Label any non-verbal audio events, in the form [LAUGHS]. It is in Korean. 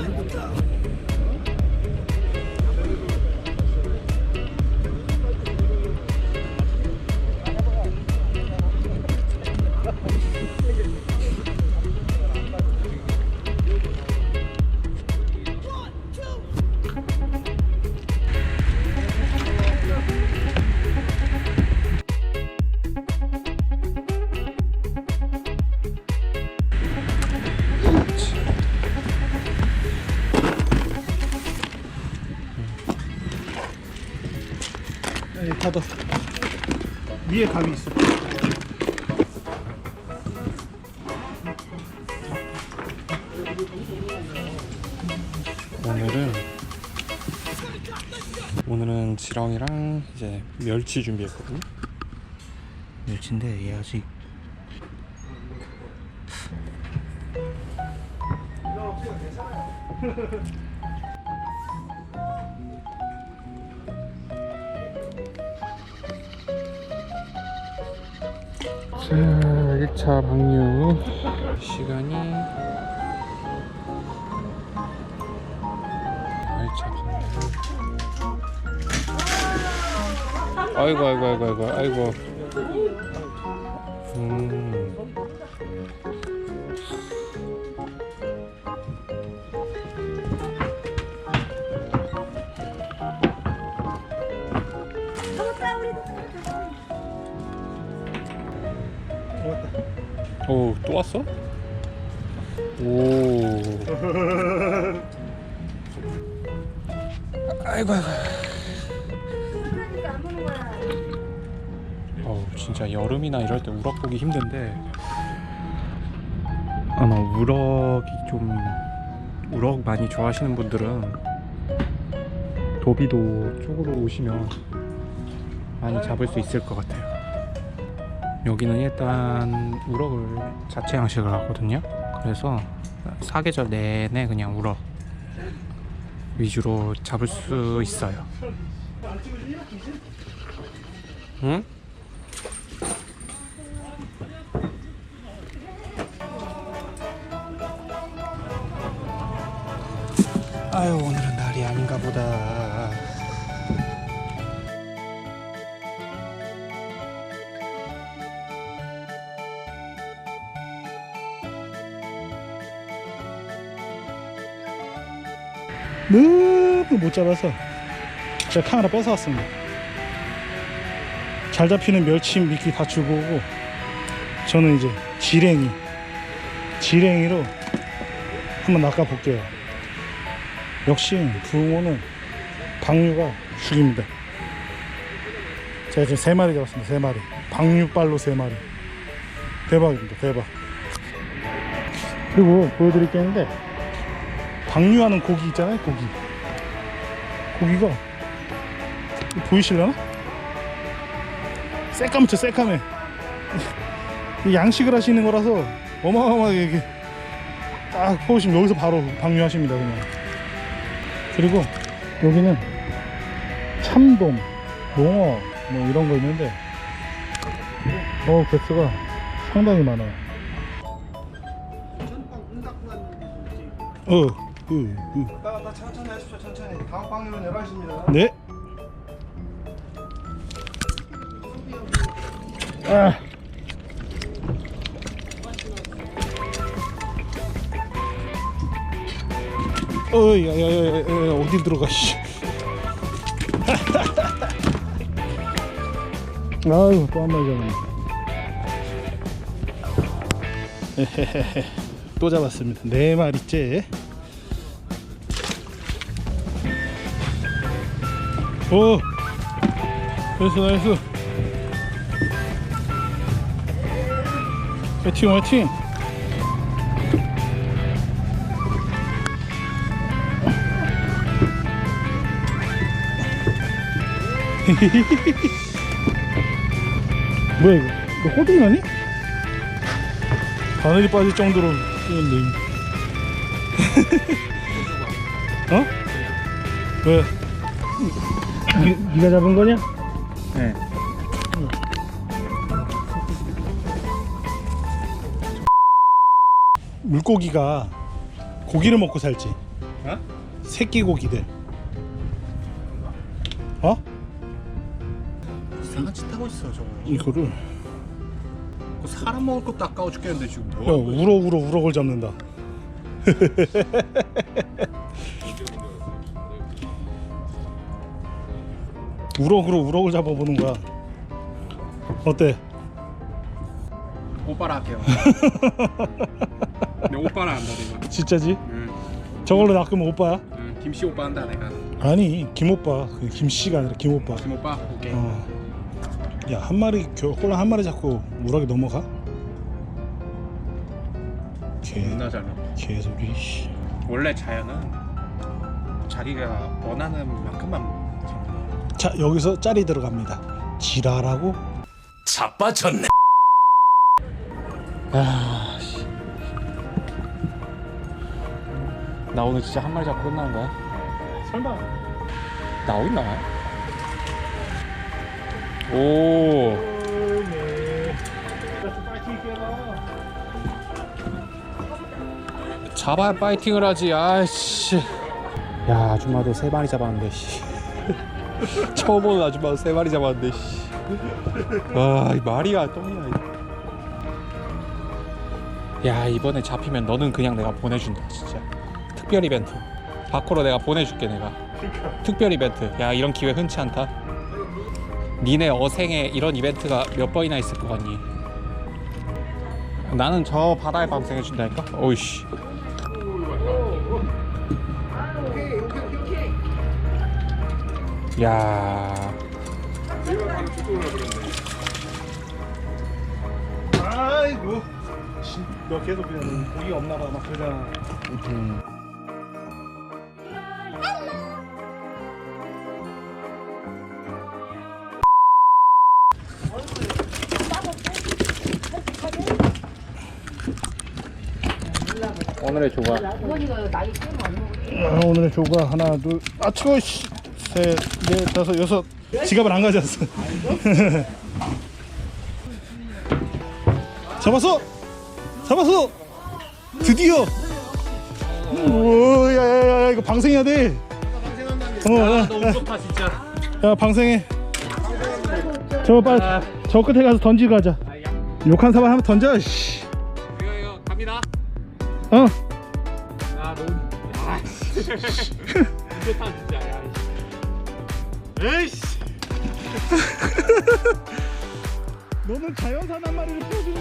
Let go. 네, 닫아. 위에 감이 있어. 오늘은 오늘은 지렁이랑 이제 멸치 준비했거든요. 멸치인데 얘 아직 [LAUGHS] 자, 1차 방류 시간이 1차 방류. 아이고 아이고 아이고 아이고 아이고. 음 오, 또 왔어? 오. 아이고, 아이고. 어우, 진짜 여름이나 이럴 때 우럭 보기 힘든데. 아마 우럭이 좀, 우럭 많이 좋아하시는 분들은 도비도 쪽으로 오시면 많이 잡을 수 있을 것 같아요. 여기는 일단 우럭을 자체 양식을 하거든요. 그래서 사계절 내내 그냥 우럭 위주로 잡을 수 있어요. 응? 아유 오늘은 날이 아닌가 보다. 너무 못 잡아서 제가 카메라 뺏어왔습니다. 잘 잡히는 멸치 미끼 다 주고 오고 저는 이제 지랭이 지랭이로 한번 낚아 볼게요. 역시 붕어는 방류가 죽입니다. 제가 지금 세 마리 잡았습니다. 세 마리 방류발로 세 마리 대박입니다. 대박. 그리고 보여드릴 게 있는데 방류하는 고기 있잖아요 고기. 고기가. 보이실려나? 새까맣죠 새까매. [LAUGHS] 이 양식을 하시는 거라서 어마어마하게 이게 딱 보시면 여기서 바로 방류하십니다 그냥. 그리고 여기는 참돔 농어 뭐 이런 거 있는데 어 개수가 상당히 많아요. 어, 어, 어. 나, 나 천천히 하십시오 천천히 다음 방류는 11시입니다 네. 아. 어, 야, 야, 야, 야, 야, 어디 들어가, 씨. [LAUGHS] 아유, 또 한 마리 잡았네. [LAUGHS] 또 잡았습니다. 네 마리째. 오! 나이스, 나이스. 화이팅, 화이팅! [LAUGHS] 뭐야, 이거? 이거 호들나니? 바늘이 빠질 정도로 뛰는데. [LAUGHS] 어? 왜? 니, 니가 잡은 거냐? 네. 물고기가 고기를 먹고 살지 어? 새끼 고기들. 어? 이상한 짓 하고 있어 저거. 이거를 그 사람 먹을 것도 아까워 죽겠는데 지금 야, 뭐? 우럭 우럭 우럭을 잡는다. [LAUGHS] 우럭으로 우럭을 잡아보는 거야. 어때? 오빠라 할게요. [LAUGHS] 내 오빠라 한다 내가. 진짜지? 응, 저걸로 낚으면 오빠야? 응, 김씨 오빠 한다 내가. 아니 김오빠 그 김씨가 아니라 김오빠. 김 오빠 오케이. 어. 야한 마리 겨- 홀랑 한 마리 잡고 우럭이 넘어가? 개 존나 잘 먹어. 개소리. 씨. 원래 자연은 자기가 원하는 만큼만. 자 여기서 짤이 들어갑니다. 지랄하고 자빠졌네. 아, 씨. 나 오늘 진짜 한 마리 잡고 끝나는 거야? 설마? 오, 네. 파이팅 있게라. 잡아야 파이팅을 하지. 아씨. 야, 아줌마도 세 마리 잡았는데. 씨. [LAUGHS] 처음 보는 아줌마도 세 마리 잡았는데. 씨. 와, 이 말이야 똥이야. 야, 이번에 잡히면 너는 그냥 내가 보내준다, 진짜. 특별 이벤트. 밖으로 내가 보내줄게 내가. 특별 이벤트. 야, 이런 기회 흔치 않다. 니네 어생에 이런 이벤트가 몇 번이나 있을 것 같니? 나는 저 바다에 방생해 준다니까. 오이씨. 야. 아이고 씨, 너 계속 그냥 고기 없나 봐 막 그러잖아 음. 오늘의 조각 어머니가 나이 꽤 많아. 아, 오늘의 조가 하나 둘 아 추워 셋 넷 다섯 여섯. 지갑을 안 가져왔어. [LAUGHS] 잡았어! 잡았어! 드디어! 오 야 야야 이거 방생해야 돼. 어, 야, 너무 좋다 진짜. 야 방생해. 저 빨리 저 끝에 가서 던지고 가자. 욕한 사발 한번 던져 씨. 이거 이거 갑니다. 어. 아 너무 아 [LAUGHS] 좋다 진짜. 야, 에이씨. [LAUGHS] 너는 자연산 한 마리를 풀어주는